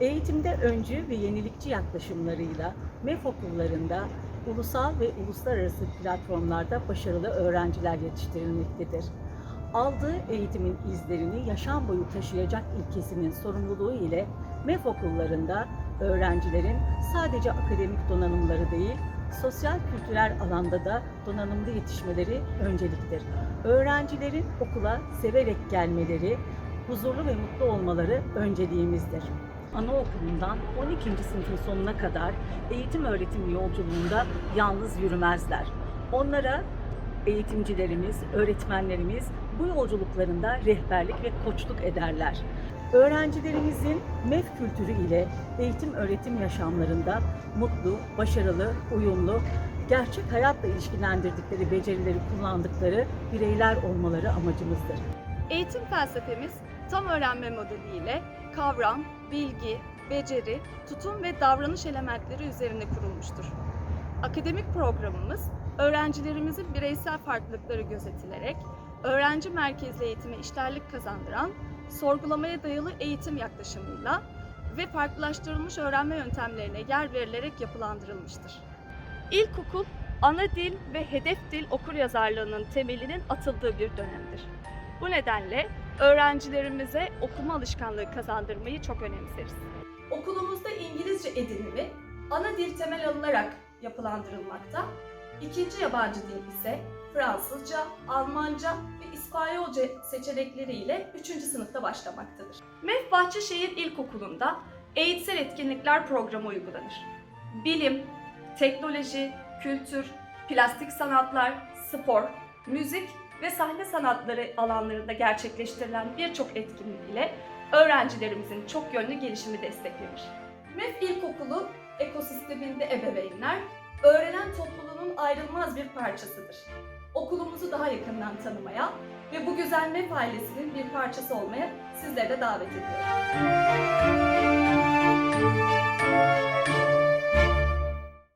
Eğitimde öncü ve yenilikçi yaklaşımlarıyla MEF okullarında ulusal ve uluslararası platformlarda başarılı öğrenciler yetiştirilmektedir. Aldığı eğitimin izlerini yaşam boyu taşıyacak ilkesinin sorumluluğu ile MEF okullarında öğrencilerin sadece akademik donanımları değil, sosyal kültürel alanda da donanımlı yetişmeleri önceliktir. Öğrencilerin okula severek gelmeleri, huzurlu ve mutlu olmaları önceliğimizdir. Anaokulundan 12. sınıfın sonuna kadar eğitim öğretim yolculuğunda yalnız yürümezler. Onlara eğitimcilerimiz, öğretmenlerimiz bu yolculuklarında rehberlik ve koçluk ederler. Öğrencilerimizin MEF kültürü ile eğitim öğretim yaşamlarında mutlu, başarılı, uyumlu, gerçek hayatla ilişkilendirdikleri becerileri kullandıkları bireyler olmaları amacımızdır. Eğitim felsefemiz tam öğrenme modeliyle kavram, bilgi, beceri, tutum ve davranış elementleri üzerine kurulmuştur. Akademik programımız öğrencilerimizin bireysel farklılıkları gözetilerek öğrenci merkezli eğitime işlerlik kazandıran sorgulamaya dayalı eğitim yaklaşımıyla ve farklılaştırılmış öğrenme yöntemlerine yer verilerek yapılandırılmıştır. İlkokul, ana dil ve hedef dil okuryazarlığının temelinin atıldığı bir dönemdir. Bu nedenle öğrencilerimize okuma alışkanlığı kazandırmayı çok önemseriz. Okulumuzda İngilizce edinimi ana dil temel alınarak yapılandırılmakta. İkinci yabancı dil ise Fransızca, Almanca ve İspanyolca seçenekleriyle 3. sınıfta başlamaktadır. MEF Bahçeşehir İlkokulu'nda eğitsel etkinlikler programı uygulanır. Bilim, teknoloji, kültür, plastik sanatlar, spor, müzik ve sahne sanatları alanlarında gerçekleştirilen birçok etkinlik ile öğrencilerimizin çok yönlü gelişimi desteklenir. MEF İlkokulu ekosisteminde ebeveynler, öğrenen topluluğunun ayrılmaz bir parçasıdır. Okulumuzu daha yakından tanımaya ve bu güzel MEF ailesinin bir parçası olmaya sizleri de davet ediyorum.